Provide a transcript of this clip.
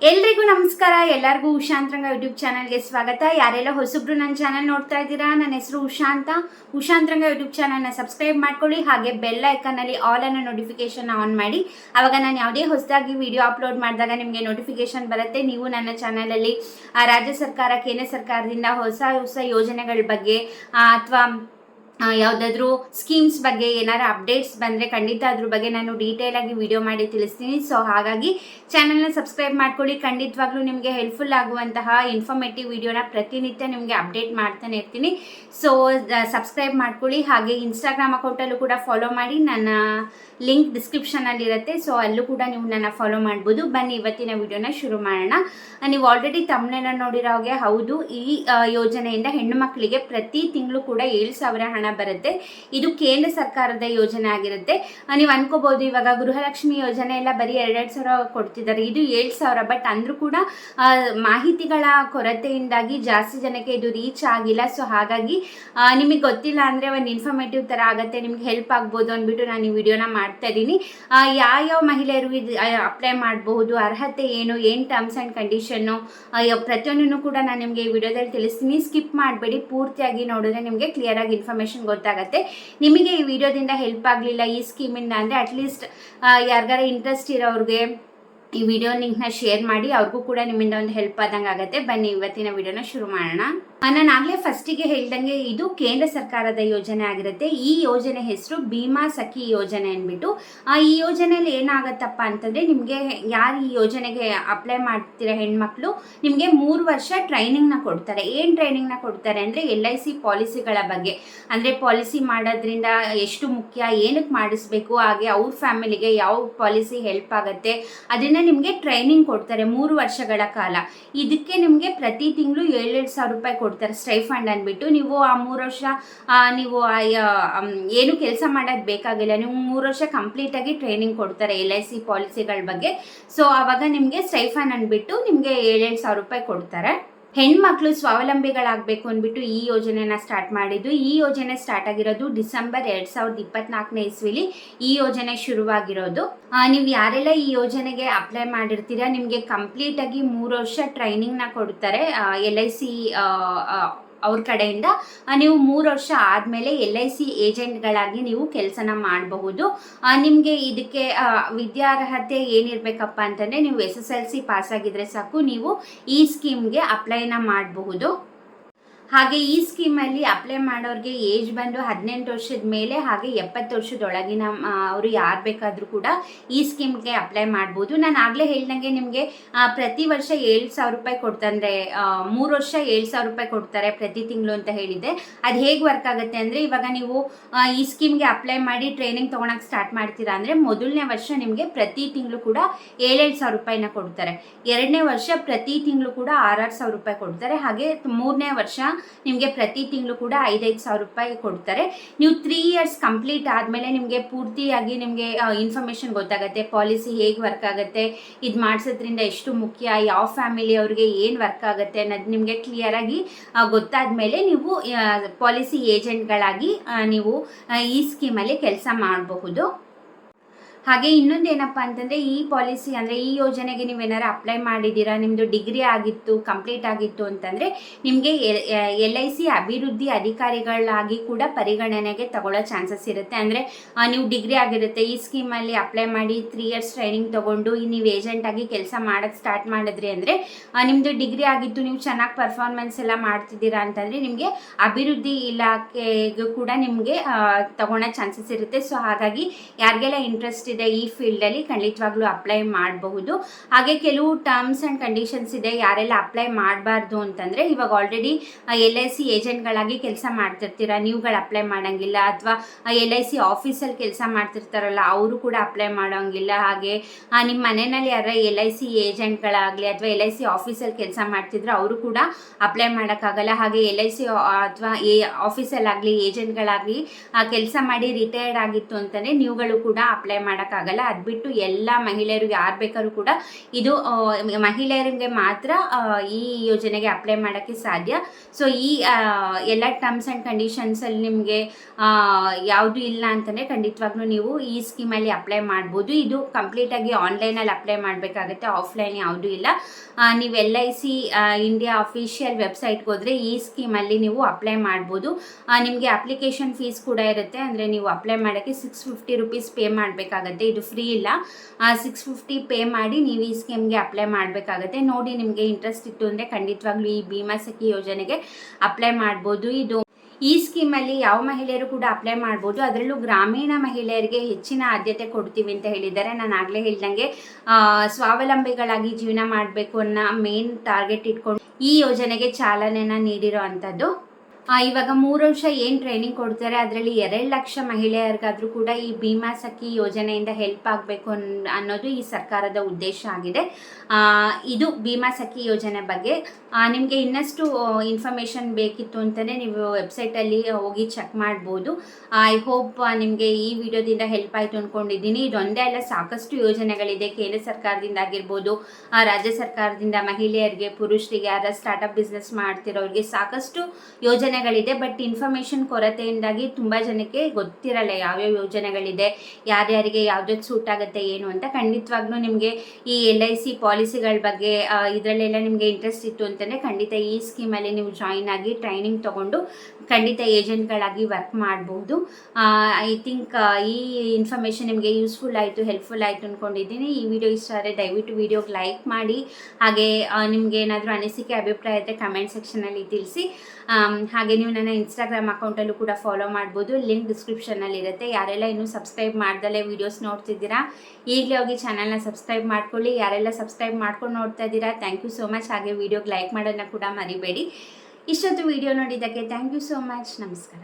ಎಲ್ರಿಗೂ ನಮಸ್ಕಾರ. ಎಲ್ಲರಿಗೂ ಉಷಾಂತರಂಗ ಯೂಟ್ಯೂಬ್ ಚಾನಲ್ಗೆ ಸ್ವಾಗತ. ಯಾರೆಲ್ಲ ಹೊಸಬ್ರು ನನ್ನ ಚಾನಲ್ ನೋಡ್ತಾ ಇದ್ದೀರಾ, ನನ್ನ ಹೆಸರು ಉಷಾ ಅಂತ. ಉಷಾಂತರಂಗ ಯೂಟ್ಯೂಬ್ ಚಾನಲ್ನ ಸಬ್ಸ್ಕ್ರೈಬ್ ಮಾಡ್ಕೊಳ್ಳಿ, ಹಾಗೆ ಬೆಲ್ ಐಕನಲ್ಲಿ ಆಲ್ ಅನ್ನೋ ನೋಟಿಫಿಕೇಶನ್ ಆನ್ ಮಾಡಿ. ಅವಾಗ ನಾನು ಯಾವುದೇ ಹೊಸದಾಗಿ ವಿಡಿಯೋ ಅಪ್ಲೋಡ್ ಮಾಡಿದಾಗ ನಿಮಗೆ ನೋಟಿಫಿಕೇಶನ್ ಬರುತ್ತೆ. ನೀವು ನನ್ನ ಚಾನಲಲ್ಲಿ ರಾಜ್ಯ ಸರ್ಕಾರ, ಕೇಂದ್ರ ಸರ್ಕಾರದಿಂದ ಹೊಸ ಹೊಸ ಯೋಜನೆಗಳ ಬಗ್ಗೆ ಅಥವಾ ಯಾವುದಾದ್ರೂ ಸ್ಕೀಮ್ಸ್ ಬಗ್ಗೆ ಏನಾರು ಅಪ್ಡೇಟ್ಸ್ ಬಂದರೆ ಖಂಡಿತ ಅದ್ರ ಬಗ್ಗೆ ನಾನು ಡೀಟೇಲ್ ಆಗಿ ವಿಡಿಯೋ ಮಾಡಿ ತಿಳಿಸ್ತೀನಿ. ಸೊ ಹಾಗಾಗಿ ಚಾನಲ್ನ ಸಬ್ಸ್ಕ್ರೈಬ್ ಮಾಡ್ಕೊಳ್ಳಿ. ಖಂಡಿತವಾಗ್ಲೂ ನಿಮಗೆ ಹೆಲ್ಪ್ಫುಲ್ ಆಗುವಂತಹ ಇನ್ಫಾರ್ಮೇಟಿವ್ ವಿಡಿಯೋನ ಪ್ರತಿನಿತ್ಯ ನಿಮಗೆ ಅಪ್ಡೇಟ್ ಮಾಡ್ತಾನೆ ಇರ್ತೀನಿ. ಸೊ ಸಬ್ಸ್ಕ್ರೈಬ್ ಮಾಡ್ಕೊಳ್ಳಿ. ಹಾಗೆ ಇನ್ಸ್ಟಾಗ್ರಾಮ್ ಅಕೌಂಟಲ್ಲೂ ಕೂಡ ಫಾಲೋ ಮಾಡಿ. ನನ್ನ ಲಿಂಕ್ ಡಿಸ್ಕ್ರಿಪ್ಷನಲ್ಲಿ ಇರುತ್ತೆ ಸೊ ಅಲ್ಲೂ ಕೂಡ ನೀವು ನನ್ನ ಫಾಲೋ ಮಾಡ್ಬೋದು. ಬನ್ನಿ, ಇವತ್ತಿನ ವಿಡಿಯೋನ ಶುರು ಮಾಡೋಣ. ನೀವು ಆಲ್ರೆಡಿ ತಮ್ಮನೆಲ್ಲ ನೋಡಿರೋ ಹಾಗೆ ಹೌದು. ಈ ಯೋಜನೆಯಿಂದ ಹೆಣ್ಣು ಮಕ್ಕಳಿಗೆ ಪ್ರತಿ ತಿಂಗಳು ಕೂಡ ಏಳು ಸಾವಿರ ಹಣ ಬರುತ್ತೆ. ಇದು ಕೇಂದ್ರ ಸರ್ಕಾರದ ಯೋಜನೆ ಆಗಿರುತ್ತೆ. ನೀವು ಅನ್ಕೋಬಹುದು, ಇವಾಗ ಗೃಹಲಕ್ಷ್ಮಿ ಯೋಜನೆ ಎಲ್ಲ ಬರೀ ಎರಡೆರಡು ಸಾವಿರ ಕೊಡ್ತಿದ್ದಾರೆ. ಇದು ಏಳು ಸಾವಿರ ಬಟ್ ಅಂದ್ರೂ ಕೂಡ ಮಾಹಿತಿಗಳ ಕೊರತೆಯಿಂದಾಗಿ ಜಾಸ್ತಿ ಜನಕ್ಕೆ ಇದು ರೀಚ್ ಆಗಿಲ್ಲ. ಸೊ ಹಾಗಾಗಿ ನಿಮಗೆ ಗೊತ್ತಿಲ್ಲ ಅಂದ್ರೆ ಒಂದು ಇನ್ಫಾರ್ಮೇಟಿವ್ ತರ ಆಗುತ್ತೆ, ನಿಮ್ಗೆ ಹೆಲ್ಪ್ ಆಗ್ಬೋದು ಅಂದ್ಬಿಟ್ಟು ನಾನು ಈ ವಿಡಿಯೋನ ಮಾಡ್ತಾ ಇದ್ದೀನಿ ಯಾವ್ಯಾವ ಮಹಿಳೆಯರು ಇದು ಅಪ್ಲೈ ಮಾಡಬಹುದು, ಅರ್ಹತೆ ಏನು, ಏನ್ ಟರ್ಮ್ಸ್ ಆ್ಯಂಡ್ ಕಂಡೀಷನ್ನು ಪ್ರತಿಯೊಂದನ್ನು ಕೂಡ ನಾನು ನಿಮಗೆ ಈ ವಿಡಿಯೋದಲ್ಲಿ ತಿಳಿಸ್ತೀನಿ. ಸ್ಕಿಪ್ ಮಾಡಬೇಡಿ, ಪೂರ್ತಿಯಾಗಿ ನೋಡಿದ್ರೆ ನಿಮಗೆ ಕ್ಲಿಯರ್ ಆಗಿ ಇನ್ಫಾರ್ಮೇಷನ್ ಗೊತ್ತಾಗುತ್ತೆ. ನಿಮಗೆ ಈ ವಿಡಿಯೋದಿಂದ ಹೆಲ್ಪ್ ಆಗಲಿಲ್ಲ ಈ ಸ್ಕೀಮಿಂದ ಅಂದರೆ ಅಟ್ಲೀಸ್ಟ್ ಯಾರಿಗಾರ ಇಂಟ್ರೆಸ್ಟ್ ಇರೋರಿಗೆ ಈ ವಿಡಿಯೋ ಲಿಂಕ್ನ ಶೇರ್ ಮಾಡಿ, ಅವ್ರಿಗೂ ಕೂಡ ನಿಮ್ಮಿಂದ ಒಂದು ಹೆಲ್ಪ್ ಆದಂಗೆ ಆಗುತ್ತೆ ಬನ್ನಿ, ಇವತ್ತಿನ ವಿಡಿಯೋನ ಶುರು ಮಾಡೋಣ. ನಾನು ಆಗಲೇ ಫಸ್ಟಿಗೆ ಹೇಳ್ದಂಗೆ ಇದು ಕೇಂದ್ರ ಸರ್ಕಾರದ ಯೋಜನೆ ಆಗಿರುತ್ತೆ. ಈ ಯೋಜನೆ ಹೆಸರು ಭೀಮಾ ಸಖಿ ಯೋಜನೆ ಅಂದ್ಬಿಟ್ಟು ಈ ಯೋಜನೆಯಲ್ಲಿ ಏನಾಗತ್ತಪ್ಪ ಅಂತಂದರೆ ನಿಮಗೆ ಯಾರು ಈ ಯೋಜನೆಗೆ ಅಪ್ಲೈ ಮಾಡ್ತೀರ ಹೆಣ್ಮಕ್ಳು, ನಿಮಗೆ ಮೂರು ವರ್ಷ ಟ್ರೈನಿಂಗ್ನ ಕೊಡ್ತಾರೆ. ಏನು ನ ಕೊಡ್ತಾರೆ ಅಂದರೆ ಎಲ್ ಐ ಸಿ ಪಾಲಿಸಿಗಳ ಬಗ್ಗೆ. ಅಂದರೆ ಪಾಲಿಸಿ ಮಾಡೋದ್ರಿಂದ ಎಷ್ಟು ಮುಖ್ಯ ಏನಕ್ಕೆ ಮಾಡಿಸ್ಬೇಕು, ಹಾಗೆ ಅವ್ರ ಫ್ಯಾಮಿಲಿಗೆ ಯಾವ ಪಾಲಿಸಿ ಹೆಲ್ಪ್ ಆಗುತ್ತೆ, ಅದನ್ನು ನಿಮಗೆ ಟ್ರೈನಿಂಗ್ ಕೊಡ್ತಾರೆ ಮೂರು ವರ್ಷಗಳ ಕಾಲ. ಇದಕ್ಕೆ ನಿಮಗೆ ಪ್ರತಿ ತಿಂಗಳು ಏಳೇಳು ಸಾವಿರ ರೂಪಾಯಿ ಕೊಡ್ತಾರೆ ಸ್ಟೈಫಂಡ್ ಅಂದ್ಬಿಟ್ಟು. ನೀವು ಆ ಮೂರು ವರ್ಷ ನೀವು ಏನು ಕೆಲಸ ಮಾಡೋದು ಬೇಕಾಗಿಲ್ಲ. ನೀವು ಮೂರು ವರ್ಷ ಕಂಪ್ಲೀಟಾಗಿ ಟ್ರೈನಿಂಗ್ ಕೊಡ್ತಾರೆ ಎಲ್ ಐ ಸಿ ಪಾಲಿಸಿಗಳ ಬಗ್ಗೆ. ಸೊ ಆವಾಗ ನಿಮಗೆ ಸ್ಟೈಫಂಡ್ ಅಂದ್ಬಿಟ್ಟು ನಿಮಗೆ ಏಳೇಳು ಸಾವಿರ ರೂಪಾಯಿ ಕೊಡ್ತಾರೆ. ಹೆಣ್ಮಕ್ಳು ಸ್ವಾವಲಂಬಿಗಳಾಗಬೇಕು ಅಂದ್ಬಿಟ್ಟು ಈ ಯೋಜನೆನ ಸ್ಟಾರ್ಟ್ ಮಾಡಿದ್ದು. ಈ ಯೋಜನೆ ಸ್ಟಾರ್ಟ್ ಆಗಿರೋದು ಡಿಸೆಂಬರ್ ಎರಡ್ ಸಾವಿರದ ಇಪ್ಪತ್ನಾಲ್ಕನೇ ಇಸ್ವಿಲಿ ಈ ಯೋಜನೆ ಶುರುವಾಗಿರೋದು. ನೀವು ಯಾರೆಲ್ಲ ಈ ಯೋಜನೆಗೆ ಅಪ್ಲೈ ಮಾಡಿರ್ತೀರಾ, ನಿಮಗೆ ಕಂಪ್ಲೀಟ್ ಆಗಿ ಮೂರು ವರ್ಷ ಟ್ರೈನಿಂಗ್ನ ಕೊಡ್ತಾರೆ ಎಲ್ ಐ ಸಿ ಅವ್ರ ಕಡೆಯಿಂದ. ನೀವು ಮೂರು ವರ್ಷ ಆದಮೇಲೆ ಎಲ್ ಐ ಸಿ ಏಜೆಂಟ್ಗಳಾಗಿ ನೀವು ಕೆಲಸನ ಮಾಡಬಹುದು. ನಿಮಗೆ ಇದಕ್ಕೆ ವಿದ್ಯಾರ್ಹತೆ ಏನಿರಬೇಕಪ್ಪ ಅಂತಂದರೆ ನೀವು S S L C pass ಆಗಿದ್ರೆ ಸಾಕು, ನೀವು ಈ ಸ್ಕೀಮ್ಗೆ ಮಾಡಬಹುದು. ಹಾಗೆ ಈ ಸ್ಕೀಮಲ್ಲಿ ಅಪ್ಲೈ ಮಾಡೋರಿಗೆ ಏಜ್ ಬಂದು ಹದಿನೆಂಟು ವರ್ಷದ ಮೇಲೆ ಹಾಗೆ ಎಪ್ಪತ್ತು ವರ್ಷದೊಳಗಿನ ಅವರು ಯಾರು ಬೇಕಾದರೂ ಕೂಡ ಈ ಸ್ಕೀಮ್ಗೆ ಅಪ್ಲೈ ಮಾಡ್ಬೋದು. ನಾನು ಆಗಲೇ ಹೇಳ್ದಂಗೆ ನಿಮಗೆ ಪ್ರತಿ ವರ್ಷ ಏಳು ಸಾವಿರ ರೂಪಾಯಿ ಕೊಡ್ತಂದ್ರೆ ಮೂರು ವರ್ಷ ಏಳು ಸಾವಿರ ರೂಪಾಯಿ ಕೊಡ್ತಾರೆ ಪ್ರತಿ ತಿಂಗಳು ಅಂತ ಹೇಳಿದೆ ಅದು ಹೇಗೆ ವರ್ಕ್ ಆಗುತ್ತೆ ಅಂದರೆ ಇವಾಗ ನೀವು ಈ ಸ್ಕೀಮ್ಗೆ ಅಪ್ಲೈ ಮಾಡಿ ಟ್ರೈನಿಂಗ್ ತೊಗೊಳಕ್ಕೆ ಸ್ಟಾರ್ಟ್ ಮಾಡ್ತೀರಾ ಅಂದರೆ ಮೊದಲನೇ ವರ್ಷ ನಿಮಗೆ ಪ್ರತಿ ತಿಂಗಳು ಕೂಡ ಏಳೇಳು ಸಾವಿರ ರೂಪಾಯಿನ ಕೊಡ್ತಾರೆ. ಎರಡನೇ ವರ್ಷ ಪ್ರತಿ ತಿಂಗಳು ಕೂಡ ಆರಾರು ಸಾವಿರ ರೂಪಾಯಿ ಕೊಡ್ತಾರೆ. ಹಾಗೆ ಮೂರನೇ ವರ್ಷ ನಿಮಗೆ ಪ್ರತಿ ತಿಂಗಳು ಕೂಡ ಐದೈದು ಸಾವಿರ ರೂಪಾಯಿ ಕೊಡ್ತಾರೆ. ನೀವು ತ್ರೀ ಇಯರ್ಸ್ ಕಂಪ್ಲೀಟ್ ಆದಮೇಲೆ ನಿಮಗೆ ಪೂರ್ತಿಯಾಗಿ ನಿಮಗೆ ಇನ್ಫಾರ್ಮೇಷನ್ ಗೊತ್ತಾಗುತ್ತೆ ಪಾಲಿಸಿ ಹೇಗೆ ವರ್ಕ್ ಆಗುತ್ತೆ, ಇದು ಮಾಡಿಸೋದ್ರಿಂದ ಎಷ್ಟು ಮುಖ್ಯ, ಯಾವ ಫ್ಯಾಮಿಲಿ ಅವ್ರಿಗೆ ಏನು ವರ್ಕ್ ಆಗುತ್ತೆ ಅನ್ನೋದು ನಿಮಗೆ ಕ್ಲಿಯರಾಗಿ ಗೊತ್ತಾದ ಮೇಲೆ ನೀವು ಪಾಲಿಸಿ ಏಜೆಂಟ್ಗಳಾಗಿ ನೀವು ಈ ಸ್ಕೀಮಲ್ಲಿ ಕೆಲಸ ಮಾಡಬಹುದು. ಹಾಗೆ ಇನ್ನೊಂದು ಏನಪ್ಪ ಅಂತಂದರೆ ಈ ಪಾಲಿಸಿ ಅಂದರೆ ಈ ಯೋಜನೆಗೆ ನೀವು ಏನಾರು ಅಪ್ಲೈ ಮಾಡಿದ್ದೀರಾ? ನಿಮ್ಮದು ಡಿಗ್ರಿ ಆಗಿತ್ತು ಕಂಪ್ಲೀಟ್ ಆಗಿತ್ತು ಅಂತಂದರೆ ನಿಮಗೆ ಎಲ್ ಐ ಸಿ ಅಭಿವೃದ್ಧಿ ಅಧಿಕಾರಿಗಳಾಗಿ ಕೂಡ ಪರಿಗಣನೆಗೆ ತಗೊಳ್ಳೋ ಚಾನ್ಸಸ್ ಇರುತ್ತೆ. ಅಂದರೆ ನೀವು ಡಿಗ್ರಿ ಆಗಿರುತ್ತೆ, ಈ ಸ್ಕೀಮಲ್ಲಿ ಅಪ್ಲೈ ಮಾಡಿ ತ್ರೀ ಇಯರ್ಸ್ ಟ್ರೈನಿಂಗ್ ತೊಗೊಂಡು ನೀವು ಏಜೆಂಟ್ ಆಗಿ ಕೆಲಸ ಮಾಡೋಕ್ಕೆ ಸ್ಟಾರ್ಟ್ ಮಾಡಿದ್ರಿ ಅಂದರೆ ನಿಮ್ಮದು ಡಿಗ್ರಿ ಆಗಿತ್ತು, ನೀವು ಚೆನ್ನಾಗಿ ಪರ್ಫಾರ್ಮೆನ್ಸ್ ಎಲ್ಲ ಮಾಡ್ತಿದ್ದೀರಾ ಅಂತಂದರೆ ನಿಮಗೆ ಅಭಿವೃದ್ಧಿ ಇಲಾಖೆಗೂ ಕೂಡ ನಿಮಗೆ ತಗೊಳ್ಳೋ ಚಾನ್ಸಸ್ ಇರುತ್ತೆ. ಸೊ ಹಾಗಾಗಿ ಯಾರಿಗೆಲ್ಲ ಇಂಟ್ರೆಸ್ಟ್ ಇದೆ ಈ ಫೀಲ್ಡಲ್ಲಿ ಖಂಡಿತವಾಗ್ಲೂ ಅಪ್ಲೈ ಮಾಡಬಹುದು. ಹಾಗೆ ಕೆಲವು ಟರ್ಮ್ಸ್ ಆ್ಯಂಡ್ ಕಂಡೀಷನ್ಸ್ ಇದೆ, ಯಾರೆಲ್ಲ ಅಪ್ಲೈ ಮಾಡಬಾರ್ದು ಅಂತಂದರೆ ಇವಾಗ ಆಲ್ರೆಡಿ ಎಲ್ ಐ ಸಿ ಏಜೆಂಟ್ಗಳಾಗಿ ಕೆಲಸ ಮಾಡ್ತಿರ್ತೀರ, ನೀವುಗಳು ಅಪ್ಲೈ ಮಾಡೋಂಗಿಲ್ಲ ಅಥವಾ ಎಲ್ ಐ ಸಿ ಆಫೀಸಲ್ಲಿ ಕೆಲಸ ಮಾಡ್ತಿರ್ತಾರಲ್ಲ, ಅವರು ಕೂಡ ಅಪ್ಲೈ ಮಾಡೋಂಗಿಲ್ಲ. ಹಾಗೆ ನಿಮ್ಮ ಮನೆಯಲ್ಲಿ ಯಾರ ಎಲ್ ಐ ಸಿ ಏಜೆಂಟ್ಗಳಾಗಲಿ ಅಥವಾ ಎಲ್ ಐ ಸಿ ಆಫೀಸಲ್ಲಿ ಕೆಲಸ ಮಾಡ್ತಿದ್ರೆ ಅವರು ಕೂಡ ಅಪ್ಲೈ ಮಾಡೋಕ್ಕಾಗಲ್ಲ. ಹಾಗೆ ಎಲ್ ಐ ಸಿ ಅಥವಾ ಎ ಆಫೀಸಲ್ಲಾಗಲಿ ಏಜೆಂಟ್ಗಳಾಗಲಿ ಕೆಲಸ ಮಾಡಿ ರಿಟೈರ್ಡ್ ಆಗಿತ್ತು ಅಂತಲೇ ನೀವುಗಳು ಕೂಡ ಅಪ್ಲೈ ಮಾಡೋಕ್ಕಾಗಲ್ಲ ಮಾಡೋಕ್ಕಾಗಲ್ಲ ಅದು ಬಿಟ್ಟು ಎಲ್ಲ ಮಹಿಳೆಯರು, ಯಾರು ಬೇಕಾದ್ರೂ ಕೂಡ ಇದು ಮಹಿಳೆಯರಿಗೆ ಮಾತ್ರ ಈ ಯೋಜನೆಗೆ ಅಪ್ಲೈ ಮಾಡೋಕ್ಕೆ ಸಾಧ್ಯ. ಸೊ ಈ ಎಲ್ಲ ಟರ್ಮ್ಸ್ ಆ್ಯಂಡ್ ಕಂಡೀಷನ್ಸಲ್ಲಿ ನಿಮಗೆ ಯಾವುದು ಇಲ್ಲ ಅಂತಂದರೆ ಖಂಡಿತವಾಗ್ಲೂ ನೀವು ಈ ಸ್ಕೀಮಲ್ಲಿ ಅಪ್ಲೈ ಮಾಡ್ಬೋದು. ಇದು ಕಂಪ್ಲೀಟಾಗಿ ಆನ್ಲೈನಲ್ಲಿ ಅಪ್ಲೈ ಮಾಡಬೇಕಾಗುತ್ತೆ ಆಫ್ಲೈನ್ ಯಾವುದೂ ಇಲ್ಲ. ನೀವು L I C India official ವೆಬ್ಸೈಟ್ಗೆ ಹೋದರೆ ಈ ಸ್ಕೀಮಲ್ಲಿ ನೀವು ಅಪ್ಲೈ ಮಾಡ್ಬೋದು. ನಿಮಗೆ ಅಪ್ಲಿಕೇಶನ್ ಫೀಸ್ ಕೂಡ ಇರುತ್ತೆ. ಅಂದರೆ ನೀವು ಅಪ್ಲೈ ಮಾಡೋಕ್ಕೆ ಸಿಕ್ಸ್ ಫಿಫ್ಟಿ ರುಪೀಸ್ ಪೇ ಮಾಡಬೇಕಾಗತ್ತೆ. ಇದು ಫ್ರೀ ಇಲ್ಲ. ಸಿಕ್ಸ್ ಫಿಫ್ಟಿ ಪೇ ಮಾಡಿ ನೀವು ಈ ಸ್ಕೀಮ್ಗೆ ಅಪ್ಲೈ ಮಾಡಬೇಕಾಗತ್ತೆ. ನೋಡಿ ನಿಮಗೆ ಇಂಟ್ರೆಸ್ಟ್ ಇತ್ತು ಅಂದರೆ ಖಂಡಿತವಾಗ್ಲೂ ಈ ಭೀಮಾ ಸಖಿ ಯೋಜನೆಗೆ ಅಪ್ಲೈ ಮಾಡ್ಬೋದು. ಇದು ಈ ಸ್ಕೀಮಲ್ಲಿ ಯಾವ ಮಹಿಳೆಯರು ಕೂಡ ಅಪ್ಲೈ ಮಾಡ್ಬೋದು. ಅದರಲ್ಲೂ ಗ್ರಾಮೀಣ ಮಹಿಳೆಯರಿಗೆ ಹೆಚ್ಚಿನ ಆದ್ಯತೆ ಕೊಡ್ತೀವಿ ಅಂತ ಹೇಳಿದ್ದಾರೆ. ನಾನು ಆಗಲೇ ಹೇಳ್ದಂಗೆ ಸ್ವಾವಲಂಬಿಗಳಾಗಿ ಜೀವನ ಮಾಡಬೇಕು ಅನ್ನೋ ಮೇನ್ ಟಾರ್ಗೆಟ್ ಇಟ್ಕೊಂಡು ಈ ಯೋಜನೆಗೆ ಚಾಲನೆನ ನೀಡಿರೋ ಅಂಥದ್ದು. ಇವಾಗ ಮೂರು ವರ್ಷ ಏನು ಟ್ರೈನಿಂಗ್ ಕೊಡ್ತಾರೆ, ಅದರಲ್ಲಿ ಎರಡು ಲಕ್ಷ ಮಹಿಳೆಯರಿಗಾದರೂ ಕೂಡ ಈ ಭೀಮಾ ಸಖಿ ಯೋಜನೆಯಿಂದ ಹೆಲ್ಪ್ ಆಗಬೇಕು ಅನ್ನೋದು ಈ ಸರ್ಕಾರದ ಉದ್ದೇಶ ಆಗಿದೆ. ಇದು ಭೀಮಾ ಸಖಿ ಯೋಜನೆ ಬಗ್ಗೆ ನಿಮಗೆ ಇನ್ನಷ್ಟು ಇನ್ಫಾರ್ಮೇಷನ್ ಬೇಕಿತ್ತು ಅಂತಲೇ ನೀವು ವೆಬ್ಸೈಟಲ್ಲಿ ಹೋಗಿ ಚೆಕ್ ಮಾಡ್ಬೋದು. ಐ ಹೋಪ್ ನಿಮಗೆ ಈ ವಿಡಿಯೋದಿಂದ ಹೆಲ್ಪ್ ಆಯಿತು ಅಂದ್ಕೊಂಡಿದ್ದೀನಿ ಇದೊಂದೇ ಅಲ್ಲ, ಸಾಕಷ್ಟು ಯೋಜನೆಗಳಿದೆ. ಕೇಂದ್ರ ಸರ್ಕಾರದಿಂದ ಆಗಿರ್ಬೋದು ರಾಜ್ಯ ಸರ್ಕಾರದಿಂದ ಮಹಿಳೆಯರಿಗೆ, ಪುರುಷರಿಗೆ, ಯಾರ ಸ್ಟಾರ್ಟಪ್ ಬಿಸ್ನೆಸ್ ಮಾಡ್ತಿರೋರಿಗೆ ಸಾಕಷ್ಟು ಯೋಜನೆಗಳಿದೆ ಬಟ್ ಇನ್ಫಾರ್ಮೇಷನ್ ಕೊರತೆಯಿಂದಾಗಿ ತುಂಬ ಜನಕ್ಕೆ ಗೊತ್ತಿರಲ್ಲ ಯಾವ್ಯಾವ ಯೋಜನೆಗಳಿದೆ, ಯಾರ್ಯಾರಿಗೆ ಯಾವ್ದು ಸೂಟ್ ಆಗುತ್ತೆ, ಏನು ಅಂತ. ಖಂಡಿತವಾಗ್ಲೂ ನಿಮಗೆ ಈ ಎಲ್ ಐ ಸಿ ಪಾಲಿಸಿಗಳ ಬಗ್ಗೆ ಇದರಲ್ಲೆಲ್ಲ ನಿಮಗೆ ಇಂಟ್ರೆಸ್ಟ್ ಇತ್ತು ಅಂತಂದರೆ ಖಂಡಿತ ಈ ಸ್ಕೀಮಲ್ಲಿ ನೀವು ಜಾಯಿನ್ ಆಗಿ ಟ್ರೈನಿಂಗ್ ತೊಗೊಂಡು ಖಂಡಿತ ಏಜೆಂಟ್ಗಳಾಗಿ ವರ್ಕ್ ಮಾಡಬಹುದು ಐ ಥಿಂಕ್ ಈ ಇನ್ಫಾರ್ಮೇಷನ್ ನಿಮಗೆ ಯೂಸ್ಫುಲ್ ಆಯಿತು ಹೆಲ್ಪ್ಫುಲ್ ಆಯಿತು ಅಂದ್ಕೊಂಡಿದ್ದೀನಿ ಈ ವಿಡಿಯೋ ಇಷ್ಟ ಆದರೆ ದಯವಿಟ್ಟು ವಿಡಿಯೋಗೆ ಲೈಕ್ ಮಾಡಿ. ಹಾಗೆ ನಿಮಗೆ ಏನಾದರೂ ಅನಿಸಿಕೆ, ಅಭಿಪ್ರಾಯ ಇದ್ದರೆ ಕಮೆಂಟ್ ಸೆಕ್ಷನಲ್ಲಿ ತಿಳಿಸಿ. ಹಾಗೆ ನೀವು ನನ್ನ ಇನ್ಸ್ಟಾಗ್ರಾಮ್ ಅಕೌಂಟಲ್ಲೂ ಕೂಡ ಫಾಲೋ ಮಾಡ್ಬೋದು. ಲಿಂಕ್ ಡಿಸ್ಕ್ರಿಪ್ಷನಲ್ಲಿ ಇರುತ್ತೆ. ಯಾರೆಲ್ಲ ಇನ್ನೂ ಸಬ್ಸ್ಕ್ರೈಬ್ ಮಾಡ್ದಲೇ ವೀಡಿಯೋಸ್ ನೋಡ್ತಿದ್ದೀರಾ, ಈಗಲೇ ಹೋಗಿ ಚಾನಲ್ನ ಸಬ್ಸ್ಕ್ರೈಬ್ ಮಾಡ್ಕೊಳ್ಳಿ. ಯಾರೆಲ್ಲ ಸಬ್ಸ್ಕ್ರೈಬ್ ಮಾಡ್ಕೊಂಡು ನೋಡ್ತಾ ಇದ್ದೀರಾ ಥ್ಯಾಂಕ್ ಯು ಸೋ ಮಚ್ ಹಾಗೆ ವೀಡಿಯೋಗೆ ಲೈಕ್ ಮಾಡೋದನ್ನ ಕೂಡ ಮರಿಬೇಡಿ. ಇಷ್ಟೊತ್ತು ವಿಡಿಯೋ ನೋಡಿದ್ದಕ್ಕೆ ಥ್ಯಾಂಕ್ ಯು ಸೋ ಮಚ್ ನಮಸ್ಕಾರ.